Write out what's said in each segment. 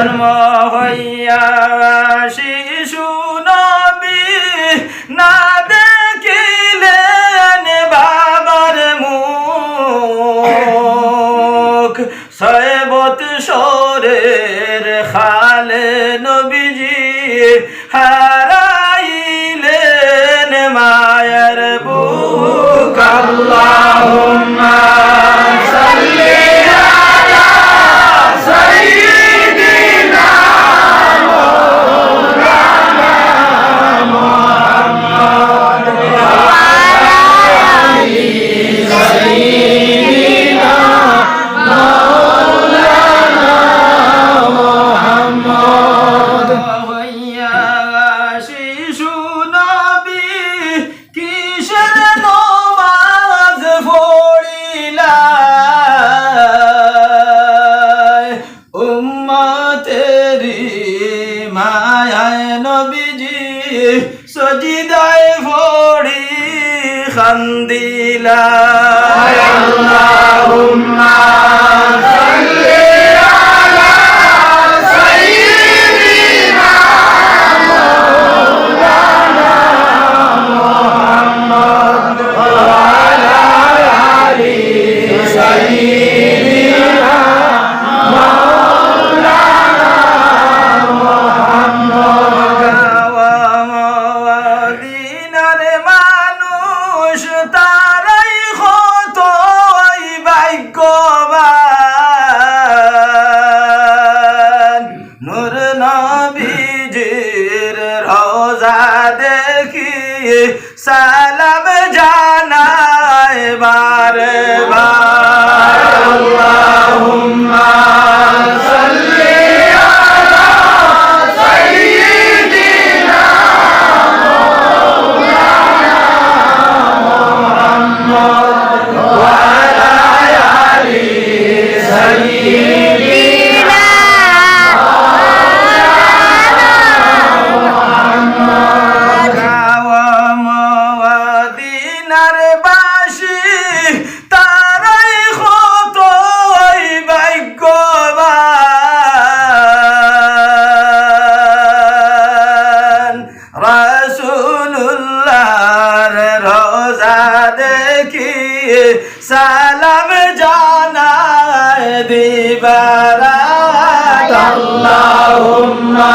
জন্ম হইয়া শিশু নবী না দেখিলেন বাবার মুখ। ছয় বৎসরের খালে নবীজি হারাইলেন মায়ের বুক। আল্লাহুম্মা নবীজি সজিদায় ভরি খান্দিলা। ভাগ্যবান নূর নবীজির রোজা দেখিয়ে সালাম জানায় বারে। রোজা দেখি সালাম জানায় দিবারা আল্লাহুম্মা।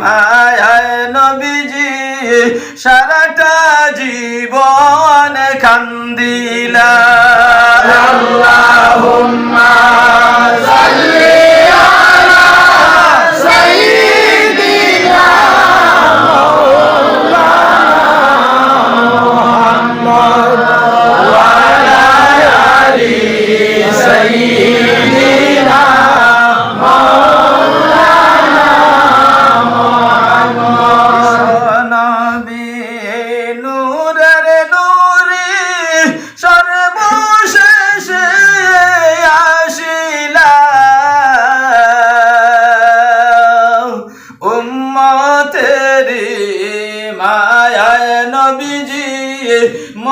মায়ায় নবীজি সারাটা জীবন কান্দিলা। আল্লাহুম্মা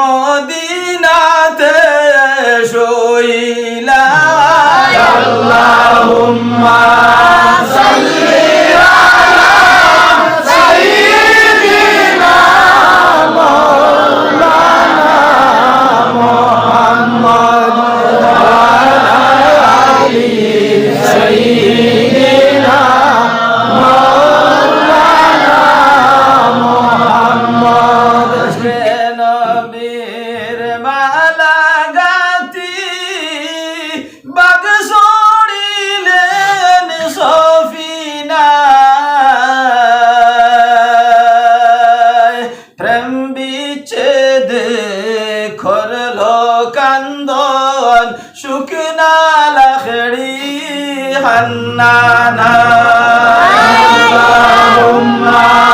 মদিনাতে শইলা। আল্লাহুম্মা সাল্লি হান্নানা আল্লাহুম্মা